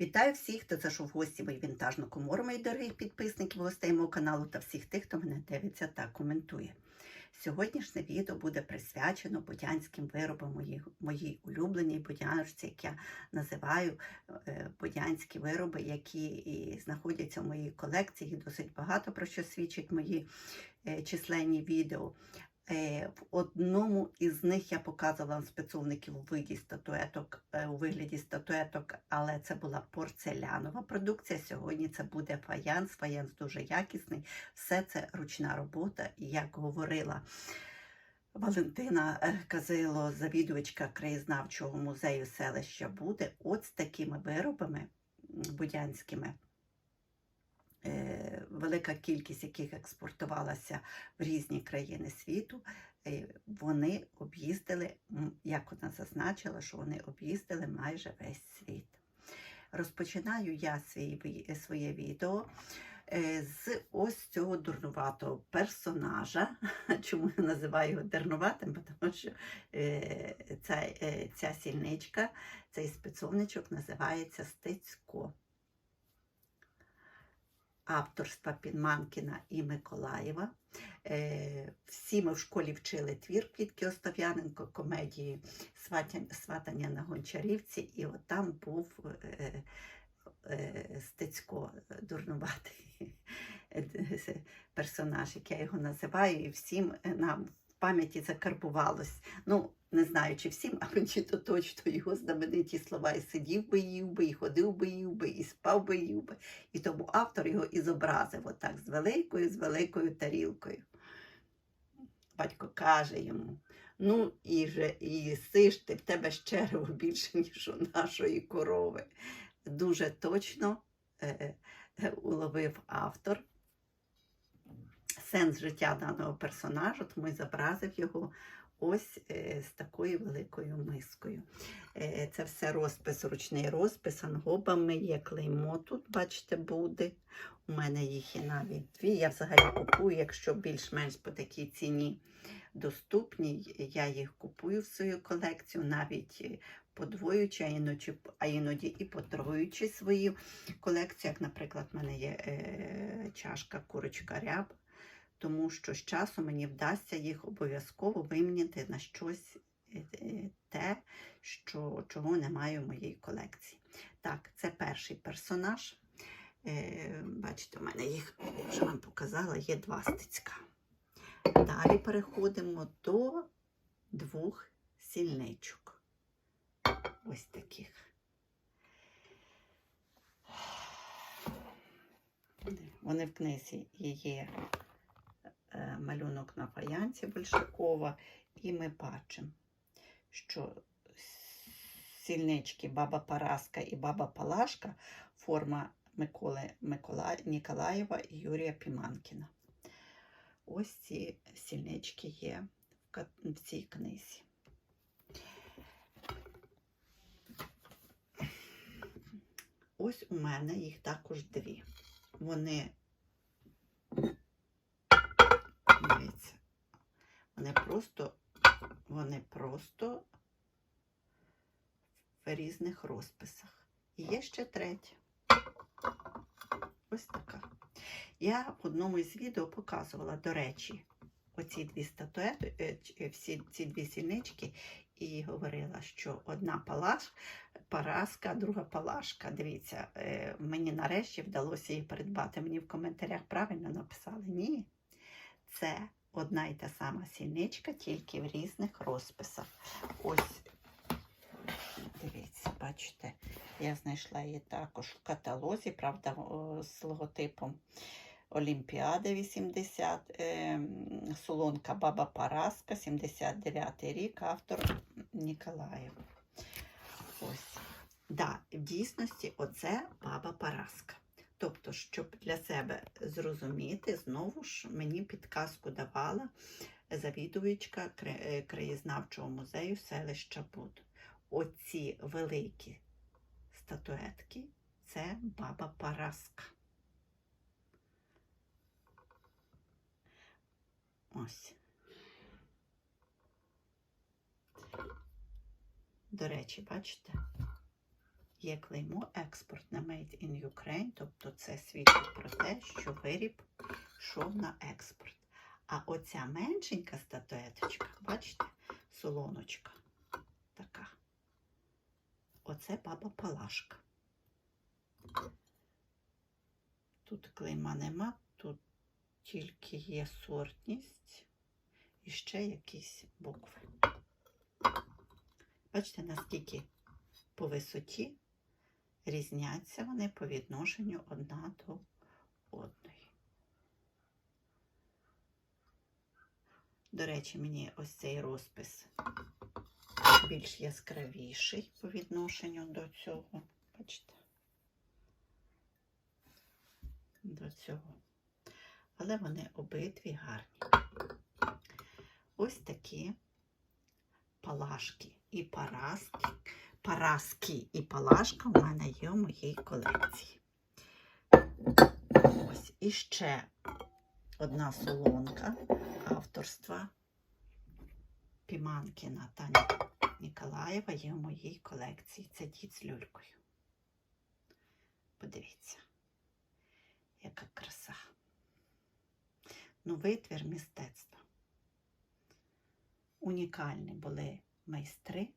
Вітаю всіх, хто зайшов в гості в мою вінтажну комору, мої дорогі підписники, гостей мого каналу та всіх тих, хто мене дивиться та коментує. Сьогоднішнє відео буде присвячено будянським виробам моїй, моїй улюбленій будяночці, як я називаю е, будянські вироби, які і знаходяться в моїй колекції. Досить багато про що свідчать мої е, численні відео. Е, В одному із них я показувала вам спецовників у виді статуеток, е, у вигляді статуеток, але це була порцелянова продукція. Сьогодні це буде фаянс. Фаянс дуже якісний. Все це ручна робота. Як говорила Валентина е, Казило, завідувачка краєзнавчого музею селища Буде, от з такими виробами будянськими. Е, Велика кількість яких експортувалася в різні країни світу, е, вони об'їздили, як вона зазначила, що вони об'їздили майже весь світ. Розпочинаю я свій, своє відео е, з ось цього дурнуватого персонажа. Чому я називаю його дурнуватим? Тому що ця, ця сільничка, цей спецовничок називається Стецько авторства Пінманкіна і Миколаєва. Е, Всі ми в школі вчили твір Квітки Остов'яненко, комедії «Сватя- Сватання на Гончарівці, і от там був е, е, Стецько, дурнуватий персонаж, як я його називаю, і всім нам пам'яті закарбувалось. Ну, не знаю, чи всім, а мені то точно його знамениті слова. І сидів би, їв би, і ходив би, їв би, і спав би, їв би. І тому автор його і зобразив отак з великою, з великою тарілкою. Батько каже йому: ну, і же, і сиш ти в тебе ж черево більше, ніж у нашої корови. Дуже точно е, е, уловив автор сенс життя даного персонажа, тому й зобразив його ось е, з такою великою мискою. Е, Це все розпис, ручний розпис, ангобами є клеймо. Тут, бачите, буде. У мене їх є навіть дві. Я взагалі купую, якщо більш-менш по такій ціні доступні, я їх купую в свою колекцію, навіть е, подвоюючи, а іноді, а іноді і потроюючи свою колекцію. Як, наприклад, в мене є е, чашка курочка ряб тому що з часу мені вдасться їх обов'язково виміняти на щось е, е, те, що, чого немає в моїй колекції. Так, це перший персонаж. Е, Бачите, у мене їх вже вам показала, є два стицька. Далі переходимо до двох сільничок. Ось таких. Вони в книзі є малюнок на фаянці Большакова, і ми бачимо, що сільнички Баба Параска і Баба Палашка форма Миколи Микола... Ніколаєва і Юрія Піманкіна. Ось ці сільнички є в в цій книзі. Ось у мене їх також дві. Вони Дивіться. Вони просто, вони просто в різних розписах. І є ще третя. Ось така. Я в одному із відео показувала, до речі, оці дві статуети, е, е, всі ці дві сільнички, і говорила, що одна палаш, параска, друга палашка. Дивіться, е, мені нарешті вдалося її придбати. Мені в коментарях правильно написали. Ні, це одна й та сама сільничка, тільки в різних розписах. Ось, дивіться, бачите, я знайшла її також в каталозі, правда, з логотипом Олімпіади 80, е, Солонка Баба Параска, 79 рік, автор Ніколаєв. Ось. Да, в дійсності оце баба Параска. Тобто, щоб для себе зрозуміти, знову ж мені підказку давала завідувачка е, краєзнавчого музею селища Буд. Оці великі статуетки це баба Параска. Ось. До речі, бачите? Є клеймо експортне Made in Ukraine, тобто це свідчить про те, що виріб йшов на експорт. А оця меншенька статуеточка, бачите, солоночка така. Оце баба Палашка. Тут клейма нема, тут тільки є сортність і ще якісь букви. Бачите, наскільки по висоті різняться вони по відношенню одна до одної. До речі, мені ось цей розпис більш яскравіший по відношенню до цього. Бачите? До цього. Але вони обидві гарні. Ось такі палашки і параски. Параски і палашка в мене є в моїй колекції. Ось іще одна солонка авторства Піманкіна та Ніколаєва є в моїй колекції. Це дід з люлькою. Подивіться, яка краса. Ну, витвір мистецтва. Унікальні були майстри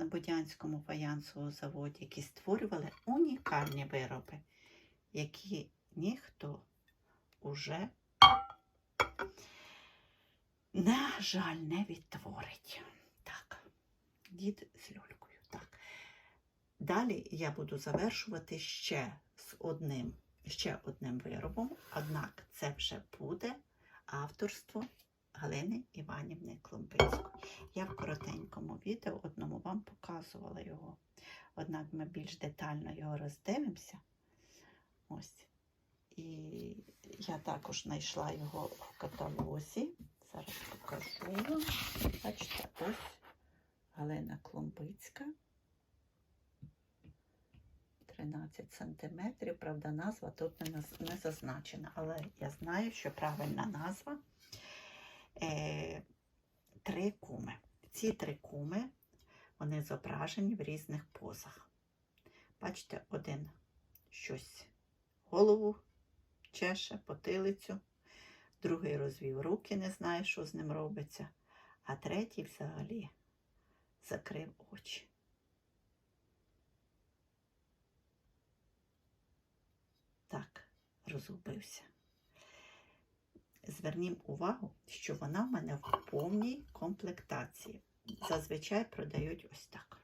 на Будянському фаянсовому заводі, які створювали унікальні вироби, які ніхто уже, на жаль, не відтворить. Так, дід з люлькою. Так. Далі я буду завершувати ще з одним, ще одним виробом, однак це вже буде авторство Галини Іванівни Клумбицької. Я в коротенькому відео одному вам показувала його. Однак ми більш детально його роздивимося. Ось. І я також знайшла його в каталозі. Зараз покажу вам. Бачите, ось Галина Клумбицька. 13 сантиметрів. Правда, назва тут не зазначена, але я знаю, що правильна назва е, три куми. Ці три куми вони зображені в різних позах. Бачите, один щось голову чеше, потилицю, другий розвів руки, не знає, що з ним робиться, а третій взагалі закрив очі. Так, розгубився. Звернім увагу, що вона в мене в повній комплектації. Зазвичай продають ось так.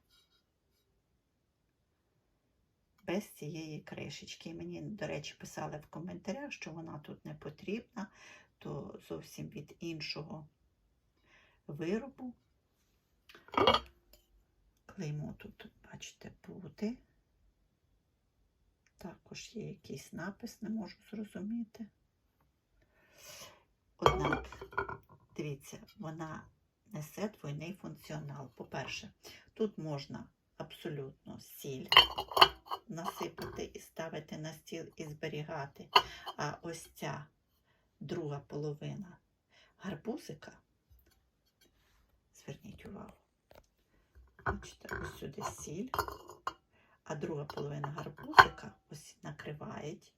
Без цієї кришечки. Мені, до речі, писали в коментарях, що вона тут не потрібна, то зовсім від іншого виробу. Клеймо тут, бачите, бути. Також є якийсь напис, не можу зрозуміти. Однак, дивіться, вона несе двойний функціонал. По-перше, тут можна абсолютно сіль насипати і ставити на стіл і зберігати. А ось ця друга половина гарбузика, зверніть увагу, бачите, ось сюди сіль, а друга половина гарбузика ось накривають.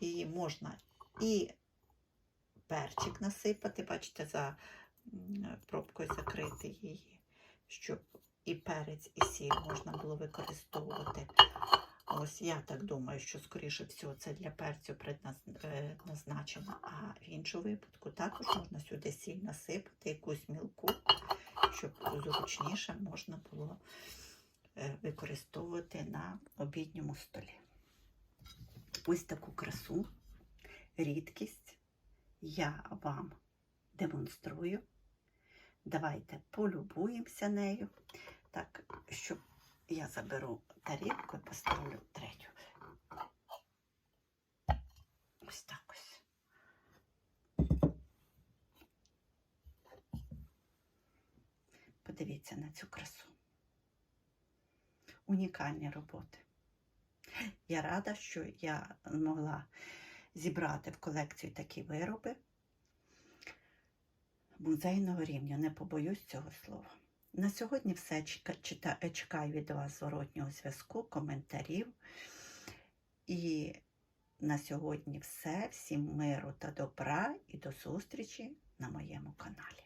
Її можна і перчик насипати, бачите, за пробкою закрити її, щоб і перець, і сіль можна було використовувати. Ось я так думаю, що, скоріше всього, це для перцю предназначено, а в іншому випадку також можна сюди сіль насипати, якусь мілку, щоб зручніше можна було е, використовувати на обідньому столі. Ось таку красу, рідкість я вам демонструю. Давайте полюбуємося нею. Так, щоб я заберу тарілку і поставлю третю. Ось так ось. Подивіться на цю красу. Унікальні роботи. Я рада, що я змогла зібрати в колекцію такі вироби музейного рівня. Не побоюсь цього слова. На сьогодні все. Е, Чекаю від вас зворотнього зв'язку, коментарів. І на сьогодні все. Всім миру та добра і до зустрічі на моєму каналі.